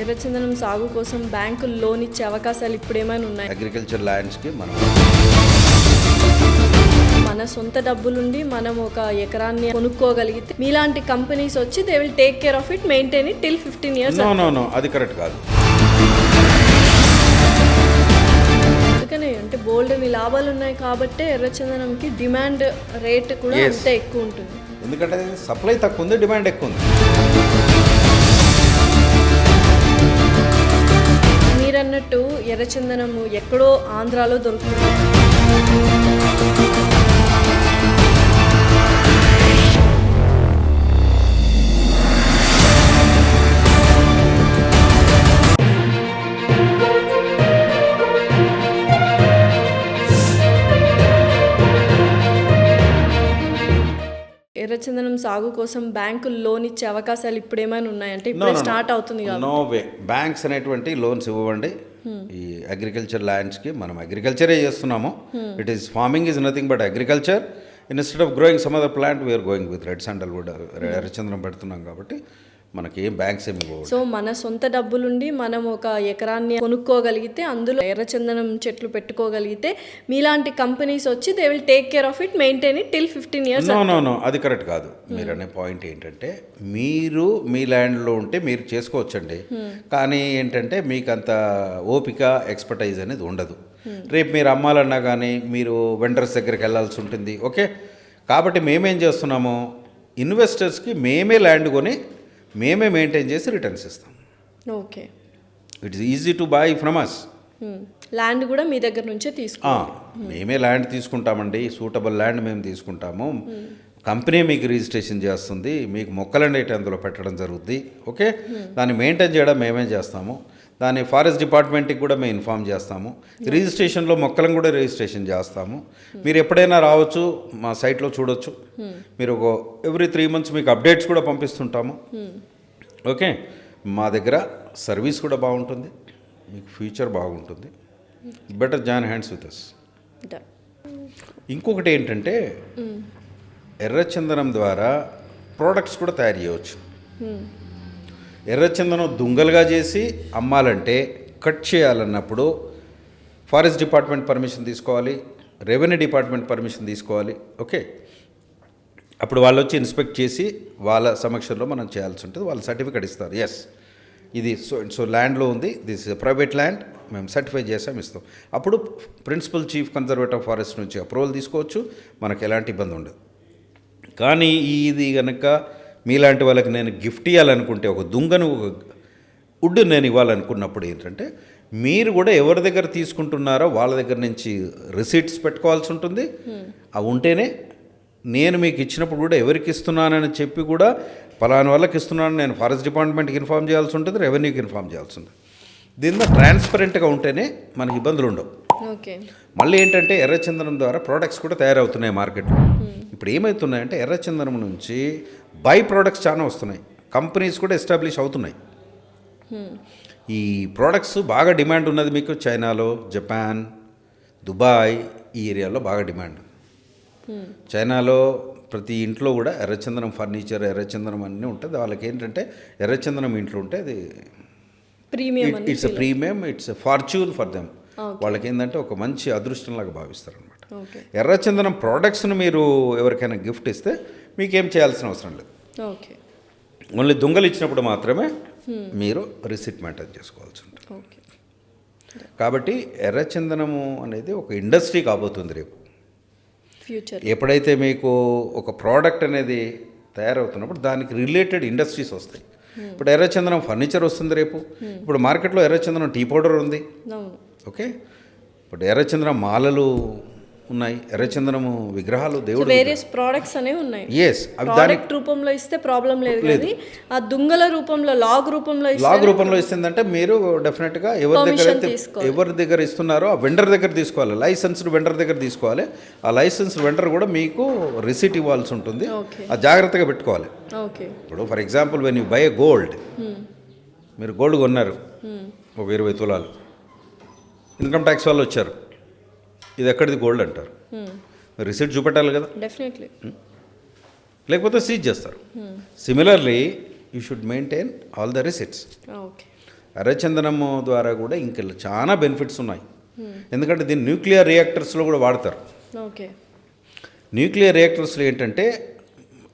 ఎర్రచందనం సాగు కోసం బ్యాంకులు లోన్ ఇచ్చే అవకాశాలు ఇప్పుడు ఏమైనా ఉన్నాయి? అగ్రికల్చర్ ల్యాండ్స్కి మనం మన సొంత డబ్బులుండి మనం ఒక ఎకరాన్ని కొనుక్కోగలిగితే మీలాంటి కంపెనీస్ వచ్చి they will take care of it maintain it till fifteen years no no no అది కరెక్ట్ కాదు. అందుకనే అంటే బోల్డ్ అని లాభాలు ఉన్నాయి కాబట్టే ఎర్రచందనంకి డిమాండ్ రేట్ కూడా. అంతే ఎక్కువ ఉంటుంది. ఎందుకంటే సప్లై తక్కువ ఉంది డిమాండ్ ఎక్కువ ఉంది. అన్నట్టు ఎర్రచందనము ఎక్కడో ఆంధ్రాలో దొరుకుతుంది. ఎర్రచందనం సాగు కోసం బ్యాంకులు లోన్ ఇచ్చే అవకాశాలు ఇప్పుడు ఏమైనా ఉన్నాయంటే ఇప్పుడే స్టార్ట్ అవుతుంది నో వే బ్యాంక్స్ అనేటువంటి లోన్స్ ఇవ్వండి. ఈ అగ్రికల్చర్ ల్యాండ్స్కి మనం అగ్రికల్చరే చేస్తున్నాము. It is farming is nothing but agriculture instead of growing some other plant we are going with red sandalwood ఎర్రచంద్రం పెడుతున్నాం కాబట్టి మనకి ఏం బ్యాంక్స్ ఏమి సో మన సొంత డబ్బులుండి మనం ఒక ఎకరాన్ని కొనుక్కోగలిగితే అందులో ఎర్రచందనం చెట్లు పెట్టుకోగలిగితే మీలాంటి కంపెనీస్ వచ్చి they will take care of it maintain it till fifteen years no no no అది కరెక్ట్ కాదు. మీరు అనే పాయింట్ ఏంటంటే మీరు మీ ల్యాండ్లో ఉంటే మీరు చేసుకోవచ్చండి. కానీ ఏంటంటే మీకు అంత ఓపిక ఎక్స్పర్టైజ్ అనేది ఉండదు. రేపు మీరు అమ్మాలన్నా కానీ మీరు వెండర్స్ దగ్గరికి వెళ్ళాల్సి ఉంటుంది ఓకే? కాబట్టి మేమేం చేస్తున్నాము? ఇన్వెస్టర్స్కి మేమే ల్యాండ్ కొని మేమే మెయింటైన్ చేసి రిటర్న్స్ ఇస్తాం. Okay. It's easy to buy from us land కూడా మీ దగ్గర నుంచే తీసుకో మేమే ల్యాండ్ తీసుకుంటామండి. సూటబుల్ ల్యాండ్ మేము తీసుకుంటాము. కంపెనీ మీకు రిజిస్ట్రేషన్ చేస్తుంది. మీకు మొక్కలు అనేవి అందులో పెట్టడం జరుగుద్ది. ఓకే దాన్ని మెయింటైన్ చేయడం మేమే చేస్తాము. దాన్ని ఫారెస్ట్ డిపార్ట్మెంట్కి కూడా మేము ఇన్ఫామ్ చేస్తాము. రిజిస్ట్రేషన్లో మొక్కలను కూడా రిజిస్ట్రేషన్ చేస్తాము. మీరు ఎప్పుడైనా రావచ్చు మా సైట్లో చూడొచ్చు. మీరు ఒక ఎవ్రీ త్రీ మంత్స్ మీకు అప్డేట్స్ కూడా పంపిస్తుంటాము. ఓకే? మా దగ్గర సర్వీస్ కూడా బాగుంటుంది. మీకు ఫ్యూచర్ బాగుంటుంది. Better join hands with us. ఇంకొకటి ఏంటంటే ఎర్రచందనం ద్వారా ప్రోడక్ట్స్ కూడా తయారు చేయవచ్చు. ఎర్రచందనం దుంగలుగా చేసి అమ్మాలంటే కట్ చేయాలన్నప్పుడు ఫారెస్ట్ డిపార్ట్మెంట్ పర్మిషన్ తీసుకోవాలి రెవెన్యూ డిపార్ట్మెంట్ పర్మిషన్ తీసుకోవాలి ఓకే? అప్పుడు వాళ్ళు వచ్చి ఇన్స్పెక్ట్ చేసి వాళ్ళ సమక్షంలో మనం చేయాల్సి ఉంటుంది వాళ్ళు సర్టిఫికేట్ ఇస్తారు ఎస్ ఇది సో సో ల్యాండ్లో ఉంది దిస్ ప్రైవేట్ ల్యాండ్ మేము సర్టిఫై చేసాం ఇస్తాం. అప్పుడు ప్రిన్సిపల్ చీఫ్ కన్జర్వేటివ్ ఫారెస్ట్ నుంచి అప్రూవల్ తీసుకోవచ్చు మనకు ఎలాంటి ఇబ్బంది ఉండదు. కానీ ఇది కనుక మీలాంటి వాళ్ళకి నేను గిఫ్ట్ ఇవ్వాలనుకుంటే ఒక దుంగను ఒక వుడ్ నేను ఇవ్వాలనుకున్నప్పుడు ఏంటంటే మీరు కూడా ఎవరి దగ్గర తీసుకుంటున్నారో వాళ్ళ దగ్గర నుంచి రిసీట్స్ పెట్టుకోవాల్సి ఉంటుంది. అవి ఉంటేనే నేను మీకు ఇచ్చినప్పుడు కూడా ఎవరికి ఇస్తున్నానని చెప్పి కూడా పలానా వాళ్ళకి ఇస్తున్నాను నేను ఫారెస్ట్ డిపార్ట్మెంట్కి ఇన్ఫామ్ చేయాల్సి ఉంటుంది రెవెన్యూకి ఇన్ఫామ్ చేయాల్సి ఉంటుంది. దీనిలో ట్రాన్స్పరెంట్గా ఉంటేనే మనకి ఇబ్బందులు ఉండవు. మళ్ళీ ఏంటంటే ఎర్రచందనం ద్వారా ప్రోడక్ట్స్ కూడా తయారవుతున్నాయి మార్కెట్లో. ఇప్పుడు ఏమవుతున్నాయంటే ఎర్రచందనం నుంచి బై ప్రోడక్ట్స్ చాలా వస్తున్నాయి. కంపెనీస్ కూడా ఎస్టాబ్లిష్ అవుతున్నాయి. ఈ ప్రోడక్ట్స్ బాగా డిమాండ్ ఉన్నది మీకు చైనాలో జపాన్ దుబాయ్ ఈ ఏరియాలో బాగా డిమాండ్. చైనాలో ప్రతి ఇంట్లో కూడా ఎర్రచందనం ఫర్నిచర్ ఎర్రచందనం అన్నీ ఉంటుంది. వాళ్ళకి ఏంటంటే ఎర్రచందనం ఇంట్లో ఉంటే అది premium it's premium it's fortune for them వాళ్ళకి ఏంటంటే ఒక మంచి అదృష్టంలాగా భావిస్తారు అనమాట ఎర్రచందనం ప్రోడక్ట్స్ను మీరు ఎవరికైనా గిఫ్ట్ ఇస్తే మీకేం చేయాల్సిన అవసరం లేదు. ఓకే ఓన్లీ దొంగలు ఇచ్చినప్పుడు మాత్రమే మీరు రిసిట్ మెయింటైన్ చేసుకోవాల్సి ఉంటుంది. ఓకే కాబట్టి ఎర్రచందనము అనేది ఒక ఇండస్ట్రీ కాబోతుంది రేపు. ఫ్యూచర్ ఎప్పుడైతే మీకు ఒక ప్రోడక్ట్ అనేది తయారవుతున్నప్పుడు దానికి రిలేటెడ్ ఇండస్ట్రీస్ వస్తాయి. ఇప్పుడు ఎర్రచందనం ఫర్నిచర్ వస్తుంది రేపు. ఇప్పుడు మార్కెట్లో ఎర్రచందనం టీ పౌడర్ ఉంది. ఓకే? ఇప్పుడు ఎర్రచందనం మాలలు ఉన్నాయి. ఎర్రచందనము విగ్రహాలు దేవుడు వేరియస్ ప్రోడక్ట్స్ అనేవి ఉన్నాయి. ఎస్ అవి ప్రోడక్ట్ రూపంలో ఇస్తే ప్రాబ్లం లేదు కానీ ఆ దుంగల రూపంలో లాగ్ రూపంలో లాగ్ రూపంలో ఇస్తుందంటే మీరు డెఫినెట్గా ఎవరి దగ్గర. ఎవరి దగ్గర ఇస్తున్నారో ఆ వెండర్ దగ్గర తీసుకోవాలి. లైసెన్స్డ్ వెండర్ దగ్గర తీసుకోవాలి. ఆ లైసెన్స్ వెండర్ కూడా మీకు రిసీట్ ఇవ్వాల్సి ఉంటుంది. ఆ జాగ్రత్తగా పెట్టుకోవాలి. ఓకే ఇప్పుడు for example when you buy gold మీరు గోల్డ్ కొన్నారు. ఒక ఇరవై తులాలు. ఇన్కమ్ ట్యాక్స్ వాళ్ళు వచ్చారు. ఇది ఎక్కడిది? గోల్డ్ అంటారు. మీరు రిసీట్ చూపెట్టాలి కదా. డెఫినెట్లీ లేకపోతే సీజ్ చేస్తారు. Similarly you should maintain all the receipts okay ఎర్రచందనము ద్వారా కూడా ఇంకా చాలా బెనిఫిట్స్ ఉన్నాయి. ఎందుకంటే దీన్ని న్యూక్లియర్ రియాక్టర్స్లో కూడా వాడతారు. ఓకే న్యూక్లియర్ రియాక్టర్స్లో ఏంటంటే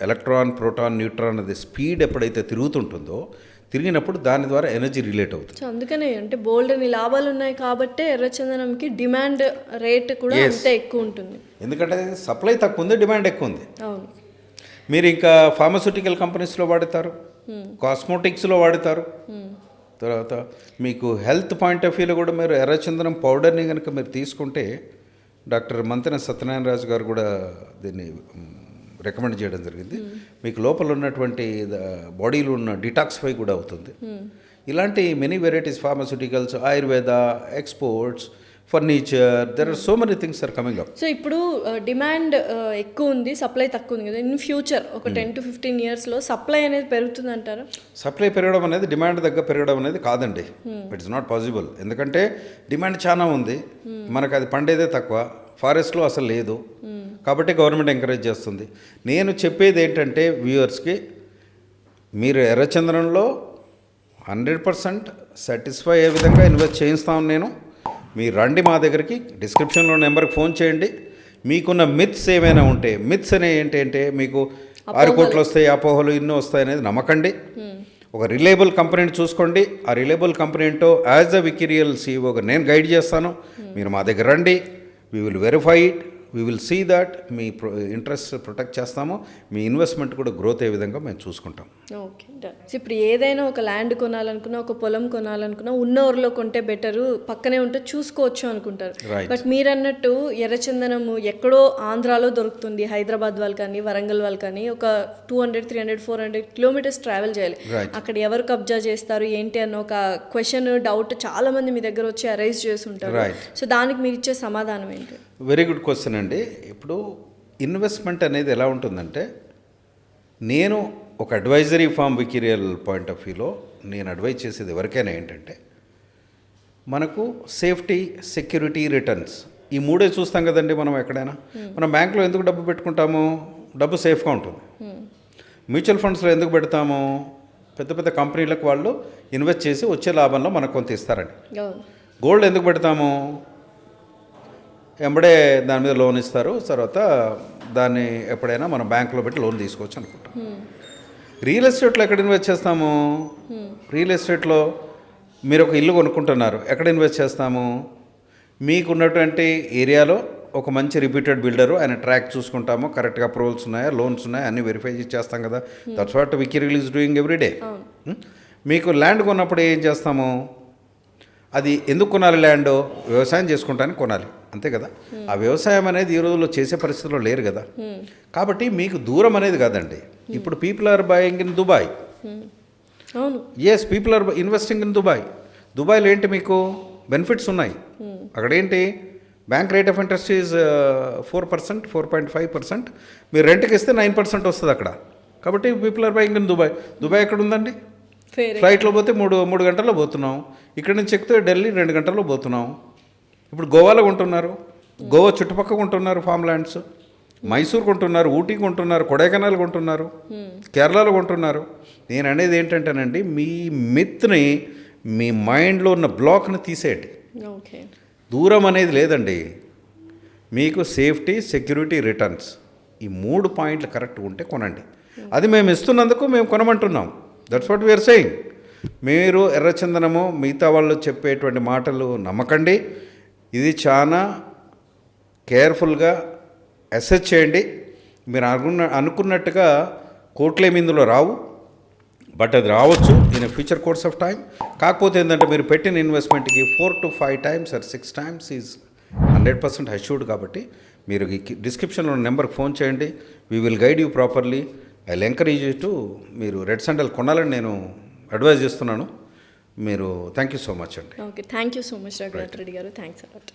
ఎలక్ట్రాన్ ప్రోటాన్ న్యూట్రాన్ అది స్పీడ్ ఎప్పుడైతే తిరుగుతుంటుందో తిరిగినప్పుడు దాని ద్వారా ఎనర్జీ రిలేట్ అవుతుంది. అందుకనే అంటే బోల్డ్ అని లాభాలు ఉన్నాయి కాబట్టే ఎర్రచందనంకి డిమాండ్ రేట్ కూడా. అంతే ఎక్కువ ఉంటుంది. ఎందుకంటే సప్లై తక్కువ ఉంది డిమాండ్ ఎక్కువ ఉంది. అవును. మీరు ఇంకా ఫార్మస్యూటికల్ కంపెనీస్లో వాడతారు కాస్మోటిక్స్లో వాడతారు. తర్వాత మీకు హెల్త్ పాయింట్ ఆఫ్ వ్యూలో కూడా మీరు ఎర్రచందనం పౌడర్ని కనుక మీరు తీసుకుంటే డాక్టర్ మంతెన సత్యనారాయణ రాజు గారు కూడా దీన్ని రికమెండ్ చేయడం జరిగింది. మీకు లోపల ఉన్నటువంటి బాడీలో ఉన్న డిటాక్సిఫై కూడా అవుతుంది. ఇలాంటి many varieties pharmaceuticals Ayurveda exports furniture there are so many things are coming up so ఇప్పుడు డిమాండ్ ఎక్కువ ఉంది సప్లై తక్కువ ఉంది కదా. ఇన్ ఫ్యూచర్ ఒక టెన్ టు ఫిఫ్టీన్ ఇయర్స్లో సప్లై అనేది పెరుగుతుంది అంటారా? సప్లై పెరగడం అనేది డిమాండ్ దగ్గర పెరగడం అనేది కాదండి. ఇట్స్ నాట్ పాసిబుల్ ఎందుకంటే డిమాండ్ చాలా ఉంది. మనకు అది పండేదే తక్కువ. ఫారెస్ట్లో అసలు లేదు. కాబట్టి గవర్నమెంట్ ఎంకరేజ్ చేస్తుంది. నేను చెప్పేది ఏంటంటే వ్యూవర్స్కి మీరు ఎర్రచంద్రంలో హండ్రెడ్ పర్సెంట్ సాటిస్ఫై అయ్యే విధంగా ఇన్వెస్ట్ చేయిస్తాను నేను. మీరు రండి మా దగ్గరికి డిస్క్రిప్షన్లో నెంబర్కి ఫోన్ చేయండి. మీకున్న మిత్స్ ఏమైనా ఉంటే మిత్స్ అనే ఏంటంటే మీకు ఆరు కోట్లు వస్తాయి అపోహలు ఇన్నో వస్తాయి అనేది నమ్మకండి. ఒక రిలేబుల్ కంపెనీని చూసుకోండి. ఆ రిలేబుల్ కంపెనీ ఏంటో యాజ్ ద వికిరియల్ సీఓగా నేను గైడ్ చేస్తాను. మీరు మా దగ్గర రండి. We will verify it we will see that me interest protect చేస్తాము. మీ ఇన్వెస్ట్మెంట్ కూడా గ్రోత్ అయ్యే విధంగా మేము చూసుకుంటాం. ఓకే ఇప్పుడు ఏదైనా ఒక ల్యాండ్ కొనాలనుకున్నా ఒక పొలం కొనాలనుకున్నా ఉన్న ఊర్లో కొంటే బెటరు పక్కనే ఉంటే చూసుకోవచ్చు అనుకుంటారు. బట్ మీరు అన్నట్టు ఎర్రచందనము ఎక్కడో ఆంధ్రాలో దొరుకుతుంది. హైదరాబాద్ వాళ్ళు కానీ వరంగల్ వాళ్ళు కానీ ఒక two hundred three hundred four hundred kilometres travel చేయాలి. అక్కడ ఎవరు కబ్జా చేస్తారు ఏంటి అన్న ఒక క్వశ్చన్ డౌట్ చాలా మంది మీ దగ్గర వచ్చి అరైజ్ చేసి ఉంటారు. సో దానికి మీరు ఇచ్చే సమాధానం ఏంటి? వెరీ గుడ్ క్వశ్చన్ అండి. ఇప్పుడు ఇన్వెస్ట్మెంట్ అనేది ఎలా ఉంటుందంటే నేను ఒక అడ్వైజరీ ఫామ్ వికిరియల్ పాయింట్ ఆఫ్ వ్యూలో నేను అడ్వైజ్ చేసేది ఎవరికైనా ఏంటంటే మనకు సేఫ్టీ సెక్యూరిటీ రిటర్న్స్ ఈ మూడే చూస్తాం కదండి మనం ఎక్కడైనా. మనం బ్యాంక్లో ఎందుకు డబ్బు పెట్టుకుంటాము? డబ్బు సేఫ్గా ఉంటుంది. మ్యూచువల్ ఫండ్స్లో ఎందుకు పెడతాము? పెద్ద పెద్ద కంపెనీలకు వాళ్ళు ఇన్వెస్ట్ చేసి వచ్చే లాభంలో మనకు కొంత ఇస్తారండి. గోల్డ్ ఎందుకు పెడతాము? ఎంబడే దాని మీద లోన్ ఇస్తారు. తర్వాత దాన్ని ఎప్పుడైనా మనం బ్యాంకులో పెట్టి లోన్ తీసుకోవచ్చు అనుకుంటాం. రియల్ ఎస్టేట్లో ఎక్కడ ఇన్వెస్ట్ చేస్తాము? రియల్ ఎస్టేట్లో మీరు ఒక ఇల్లు కొనుక్కుంటున్నారు. ఎక్కడ ఇన్వెస్ట్ చేస్తాము? మీకున్నటువంటి ఏరియాలో ఒక మంచి రిపీటెడ్ బిల్డరు ఆయన ట్రాక్ చూసుకుంటాము. కరెక్ట్గా అప్రూవల్స్ ఉన్నాయా? లోన్స్ ఉన్నాయా? అన్నీ వెరిఫై చేస్తాం కదా. దట్స్ వాట్ వికీ రిలీజ్ డూయింగ్ ఎవ్రీ డే మీకు ల్యాండ్ కొన్నప్పుడు ఏం చేస్తాము? అది ఎందుకు కొనాలి ల్యాండ్? వ్యవసాయం చేసుకుంటానికి కొనాలి. అంతే కదా? ఆ వ్యవసాయం అనేది ఈ రోజుల్లో చేసే పరిస్థితిలో లేరు కదా? కాబట్టి మీకు దూరం అనేది కాదండి. ఇప్పుడు people are buying in Dubai as people are investing in Dubai దుబాయ్లో ఏంటి మీకు బెనిఫిట్స్ ఉన్నాయి? అక్కడ ఏంటి bank rate of interest is four percent four point five percent మీరు రెంట్కి ఇస్తే నైన్ పర్సెంట్ వస్తుంది అక్కడ. కాబట్టి people are buying in Dubai Dubai ఎక్కడ ఉందండి ఫ్లైట్లో పోతే మూడు మూడు గంటల్లో పోతున్నాం. ఇక్కడ నుంచి ఎక్కితే ఢిల్లీ రెండు గంటల్లో పోతున్నాం. ఇప్పుడు గోవాలో కొంటున్నారు గోవా చుట్టుపక్కల కొంటున్నారు ఫామ్ ల్యాండ్స్ మైసూర్ కొంటున్నారు ఊటీ కొంటున్నారు కొడైకెనాల్ కొంటున్నారు కేరళలో కొంటున్నారు. నేను అనేది ఏంటంటేనండి మీ మిత్ని మీ మైండ్లో ఉన్న బ్లాక్ని తీసేయండి. దూరం అనేది లేదండి. మీకు సేఫ్టీ సెక్యూరిటీ రిటర్న్స్ ఈ మూడు పాయింట్లు కరెక్ట్ ఉంటే కొనండి. అది మేము ఇస్తున్నందుకు మేము కొనమంటున్నాం. That's what we are saying మీరు ఎర్రచందనము మిగతా వాళ్ళు చెప్పేటువంటి మాటలు నమ్మకండి. ఇది చాలా కేర్ఫుల్గా అసెస్ చేయండి. మీరు అనుకున్న అనుకున్నట్టుగా కోట్లేమి ఇందులో రావు. బట్ అది రావచ్చు in future course of time కాకపోతే ఏంటంటే మీరు పెట్టిన ఇన్వెస్ట్మెంట్కి four to five times or six times is hundred percent assured కాబట్టి మీరు ఈ డిస్క్రిప్షన్లో నెంబర్కి ఫోన్ చేయండి. We will guide you properly. I encourage to మీరు రెడ్ శాండల్ కొనాలని నేను అడ్వైజ్ చేస్తున్నాను. మీరు థ్యాంక్ యూ సో మచ్ అండి. Okay thank you so much Raghunath Reddy గారు. Thanks a lot